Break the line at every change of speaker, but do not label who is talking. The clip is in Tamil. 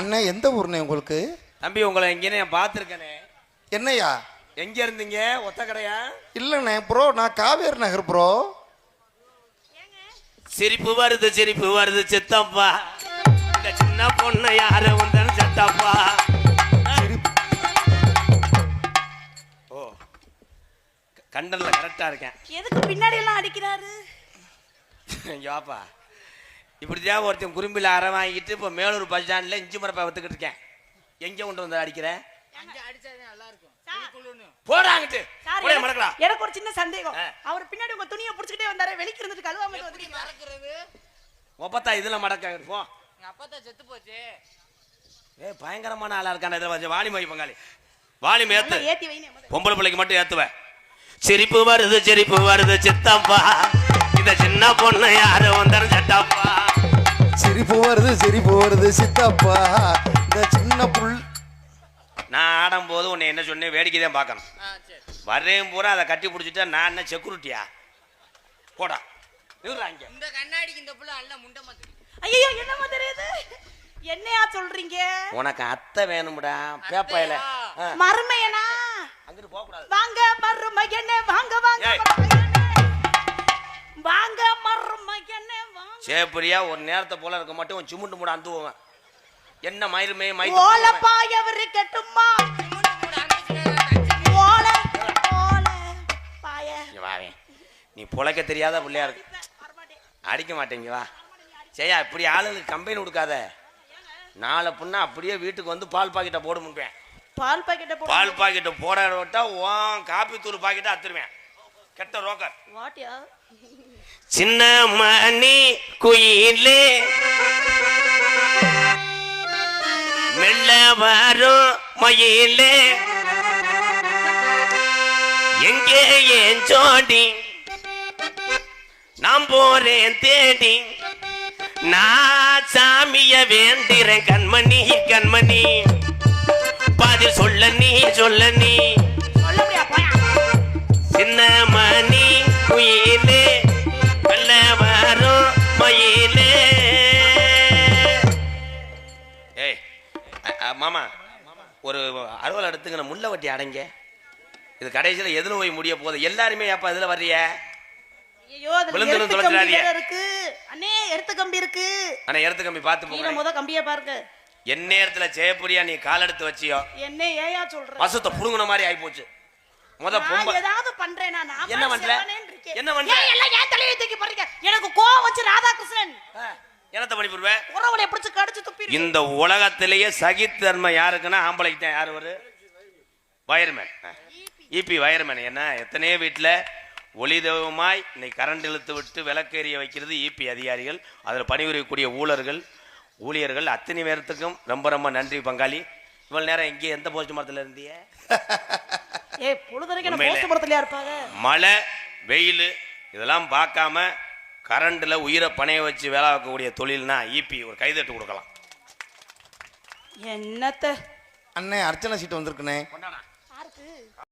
அண்ணே எந்த ஊர்ண்ணே உங்களுக்கு?
தம்பி உங்களை எங்கேன்னு நான் பார்த்துருக்கேனே.
என்னையா?
எங்க இருந்தீங்க ஒத்த கடையா?
இல்லைண்ணே ப்ரோ நான் காவேரி நகர் ப்ரோ
சிரிப்பு வருது சிரிப்பு வருது சித்தப்பா. இந்த சின்ன பொண்ணு யார வந்தாலும் சித்தப்பா. ஓ கண்டல்ல கரெக்டா இருக்கேன்.
எதுக்கு பின்னாடி எல்லாம் அடிக்கிறாரு
இப்படிதான் ஒருத்தன் குறும்பில் அரை வாங்கிட்டு இப்போ மேலூர் பஸ் ஸ்டாண்டில் இஞ்சி மரப்பா வித்துக்கிட்டு இருக்கேன். எங்கே கொண்டு வந்து அடிக்கிற? போடாங்கிட்டு
எனக்கு-
மடக்கலாம்
எனக்கு ஒரு சின்ன சந்தேகம். அவர் பின்னாடி உங்க துணியை புடிச்சுக்கிட்டே வந்தாரு வெளிக்கு இருந்துட்டு கழுவாம வந்துருக்கீங்க
ஒப்பத்தா இதில் மடக்க போ.
எங்க அப்பா செத்து போச்சு.
ஏ பயங்கரமான ஆளா இருக்கான இதில் வச்சு வாலி மை பங்காளி. வாலி ஏத்து. பொம்பளை பிள்ளைக்கு மட்டும் ஏத்துவேன் சிரிப்பு வருது சிரிப்பு வருது சித்தப்பா. இந்த சின்ன பொண்ணு யாரு வந்தாலும் சட்டப்பா
சிரிப்பு வருது சிரிப்பு வருது சித்தப்பா. இந்த சின்ன புல்.
நான் ஆடும்போது உன்னை என்ன சொன்னேன் வேடிக்கை தான் பார்க்கணும். வர்றேன் பூரா அதை கட்டி பிடிச்சிட்டா நான் என்ன செக்யூரிட்டியா போடா. நிறுறாங்க
இந்த கண்ணாடிக்கு இந்த புள்ள அல்ல முண்டமா தெரியும்
ஐயோ என்னமா தெரியுது? என்னையா சொல்றீங்க?
உனக்கு அத்தை வேணும்டா பேப்பையில
மருமையனா?
அங்கிட்டு போக கூடாது
வாங்க மருமையனே வாங்க. வாங்க.
சேப்பரியா ஒரு நேரத்தை போல இருக்க மட்டும் உன் சிமுண்டு மூட அந்துவோங்க என்ன மயிருமே
ஓல
மயிர்
பாயவரு கட்டுமா
சிமெண்ட் கூட அனுப்பிச்சுனா தச்சு
ஓல ஓல பாய
நீ புழைக்க தெரியாத பிள்ளையா இருக்கு. அடிக்க மாட்டேங்க வா. சரியா இப்படி ஆளுங்களுக்கு கம்பெனி கொடுக்காத. நாளை புண்ணா அப்படியே வீட்டுக்கு வந்து பால் பாக்கெட்டை போட முடிப்பேன்
பால் பாக்கெட்ட
பால் பாக்கெட்டை போட விட்டா உன் காப்பி தூள் பாக்கெட்டை அத்துருவேன். கெட்ட ரோக்கர்.
வாட்டியா?
சின்ன மணி குயிலே. மெல்ல வரும் மயிலே. எங்கே என் ஜோடி? நான் போறேன் தேடி. நான் சாமிய வேண்டிறேன் கண்மணி கண்மணி. பதில் சொல்ல நீ சொல்ல நீ. சின்ன மணி குயிலே. மயிலே ஏய் மாமா ஒரு அறுவல் எடுத்துங்க முல்லை வட்டி அடைங்க. இது கடைசியில் எதில் போய் முடிய போகுது? எல்லாருமே ஏப்பா இதில் வர்றிய
ஐயோ அதுல
விழுந்து
எடுத்து
விழுந்து
கம்பி
தொலைச்சிடாதீங்க.
வேற இருக்கு. அண்ணே எடுத்து கம்பி இருக்கு.
ஆனால் எடுத்து கம்பி பார்த்து
கீழே
போங்க.
முத கம்பிய பாருங்க.
என் நேரத்தில் ஜெயப்புரியா நீ கால் எடுத்து வச்சியோ?
என்ன ஏயா சொல்ற?
வசத்தை புடுங்கின மாதிரி முத பொம்பை
ஏதாவது பண்றேனா? நான்
என்ன. என்ன பண்ற?
எல்லாம் ஏன் தலையை தூக்கி போடுறீங்க எனக்கு கோவம் வச்சு ராதாகிருஷ்ணன்.
என்னத்தை பண்ணி போடுவேன்
உறவுல பிடிச்சு கடிச்சு துப்பி
இந்த உலகத்திலேயே சகித்தன்மை யாருக்குன்னா ஆம்பளைக்கு தான் யார் ஒரு வயர்மேன். EB wireman. என்ன எத்தனையோ வீட்டில் ஒளி தெய்வமாய் இன்னைக்கு கரண்ட் இழுத்து விட்டு விளக்கேறிய வைக்கிறது இபி அதிகாரிகள். அதில் பணிபுரியக்கூடிய ஊழர்கள் ஊழியர்கள் அத்தனை பேர்த்துக்கும் ரொம்ப ரொம்ப நன்றி பங்காளி. இவ்வளவு நேரம் எங்கே எந்த போஸ்ட் மரத்தில்
இருப்பாங்க?
மழை வெயில் இதெல்லாம் பார்க்காம கரண்டில் உயிரை பணைய வச்சு வேலை பார்க்கக்கூடிய தொழில்னா இபி ஒரு கைதட்டு கொடுக்கலாம்.
என்னத்த?
அண்ணே அர்ச்சனை சீட்டு வந்திருக்குண்ணே.